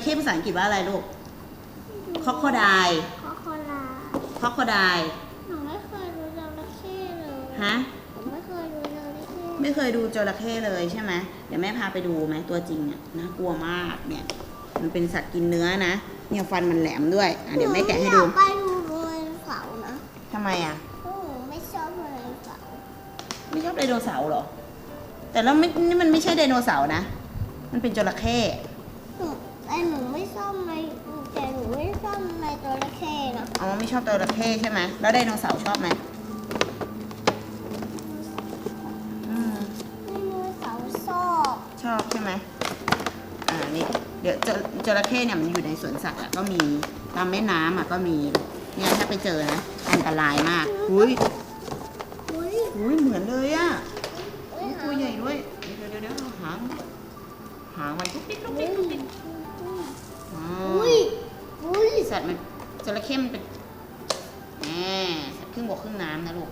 ระเข้ภาษาอังกฤษว่าอะไรลูกคอคอไดคอโคลาคอคอไดหนูไม่เคยดูจระเข้เลยฮะผมไม่เคยดูจระเข้ไม่เคยดูจระเข้เลยใช่ไหมเดี๋ยวแม่พาไปดูไหมตัวจริงเนี่ยน่ากลัวมากเนี่ย มันเป็นสัตว์กินเนื้อนะ เนี่ยฟันมันแหลมด้วยอะเดี๋ยวแม่แกะให้ดูนูอยากไปดูโดยเสาร์นะทำไมอะ เพราะหนูไม่ชอบโดยเสาร์ไม่ชอบไดโนเสาร์เหรอ แต่แล้วไม่นี่มันไม่ใช่ไดโนเสาร์นะ มันเป็นจระเข้หนู แต่หนูไม่ชอบในแต่หนูไม่ชอบในจระเข้นะอ๋อไม่ชอบจระเข้ใช่ไหมแล้วไดโนเสาร์ชอบไหมอืมไดโนเสาร์ชอบชอบใช่ไหมอ่านี่เดี๋ยวจจระเข้เนี่ยมันอยู่ในสวนสัตว์อะก็มีตามแม่น้ำอะก็มีเนี่ยถ้าไปเจอนะอันตรายมากอุ้ยอุ้ยอุ้ยเหมือนเลยอะอุ้ยตัวใหญ่ด้วยเดี๋ยวเดี๋ยวเดี๋ยวหางหางมันทุกติ๊กทุกติ๊กทุกติ๊ก อ๋ออุ้ยอุ้ยสัตว์มันจระเข้มันเป็นแหมสัตว์ครึ่งบกครึ่งน้ำนะลูก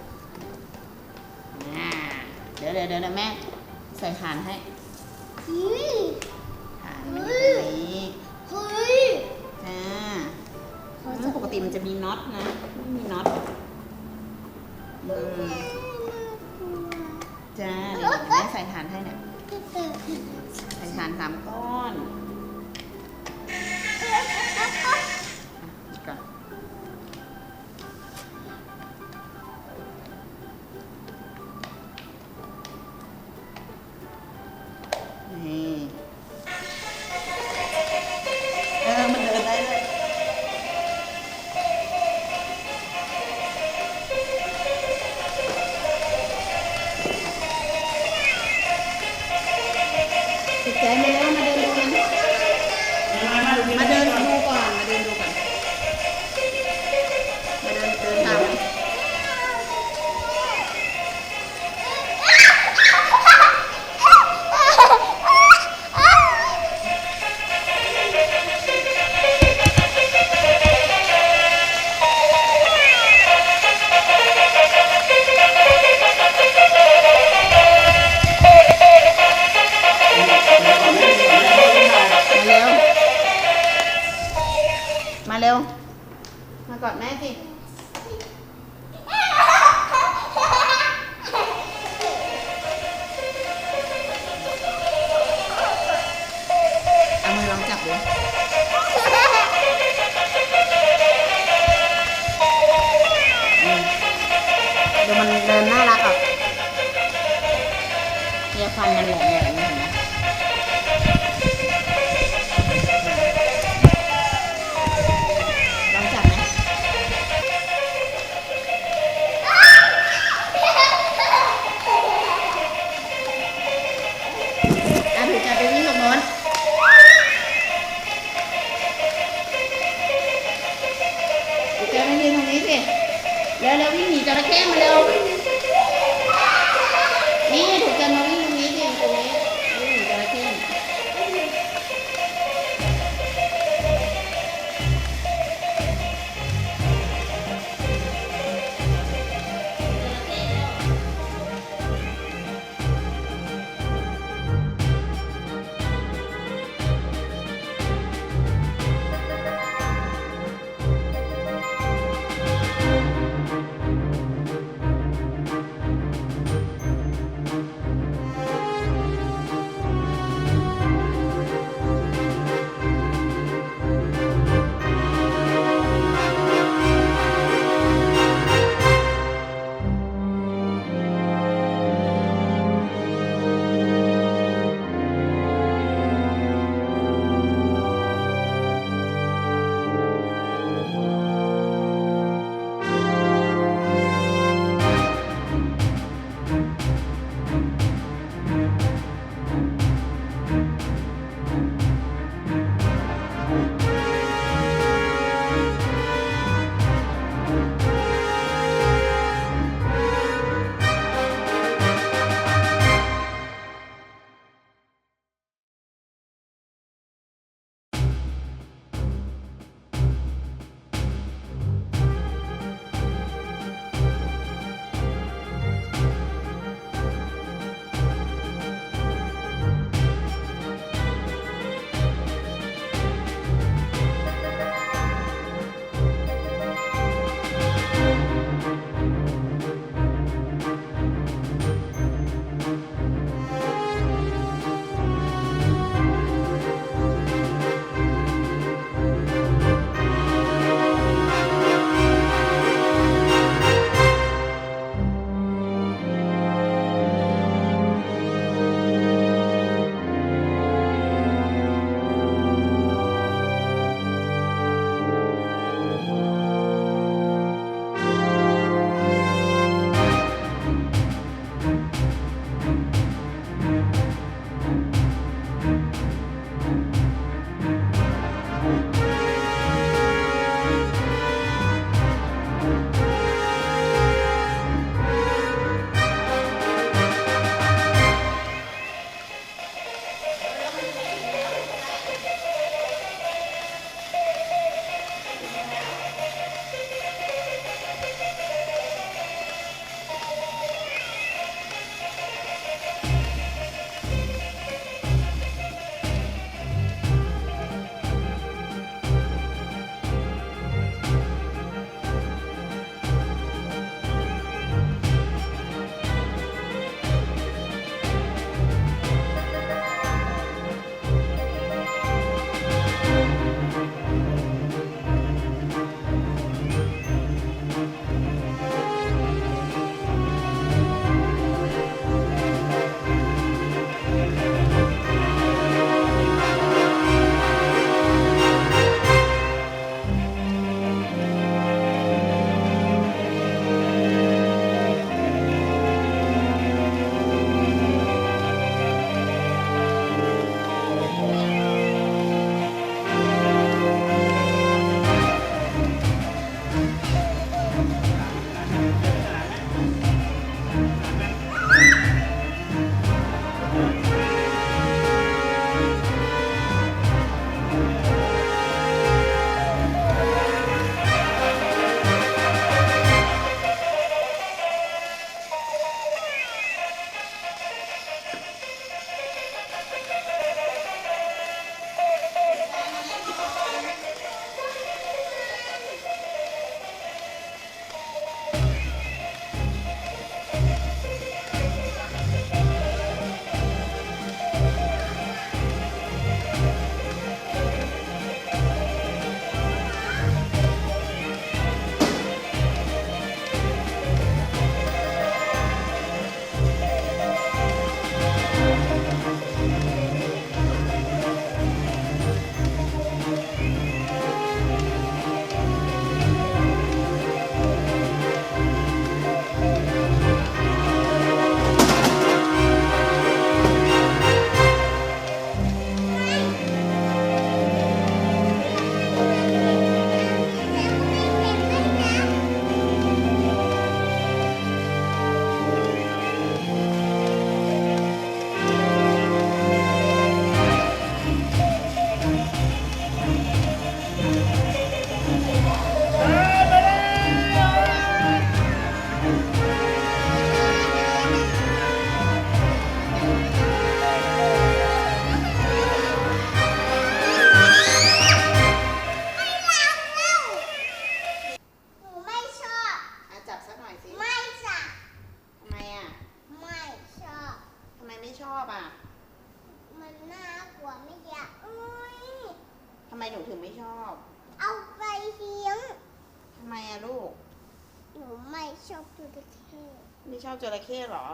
อ่าเดี๋ยวเดี๋ยวเดี๋ยวแม่ใส่ฐานให้อุ้ยฐานมันอยู่ตรงนี้เฮ้ยจ้าเขาแล้จะวปกติมันจะมีน็อตนะไม่มีน็อตอืมจ้าเดี๋ยวแม่ใส่ฐานให้เนี่ยใส่ฐานสามก้อน ติ เอามือลองจับดูอืมดูมันเดินน่ารักอะเนี่ยฟันมันแหลมๆเห็นไหม ไปยืนตรงนี้สิเร็วเร็ววิ่งหนีจระเข้มาเร็วนี่ถูกจันมา มันน่ากลัวไม่อยากอุ้ยทำไมหนูถึงไม่ชอบ เอาไปเลี้ยงทำไมอะลูก หนูไม่ชอบจระเข้ไม่ชอบจระเข้เหรอ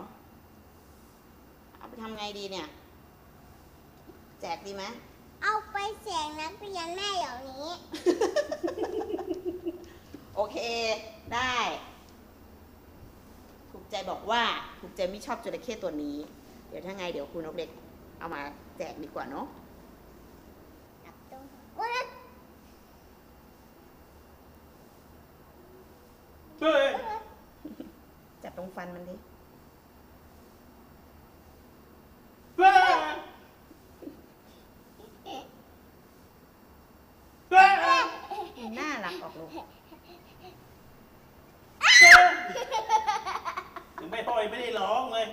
เอาไปทำไงดีเนี่ย แจกดีไหมเอาไปแจกนักเรียนแม่เดี๋ยวนี้ โอเค ได้ ถูกใจบอกว่า ถูกใจไม่ชอบจระเข้ตัวนี้เดี๋ยวถ้าไงเดี๋ยวคุณนกเด็กเอามาแจกดีกว่าเนาะจับตรงโอ๊ยเฮ้ยจับตรงฟันมันดิเฮ้ยเฮ้ยน่ารักออกลูกยังไม่ห้อยไม่ได้ร้องเลย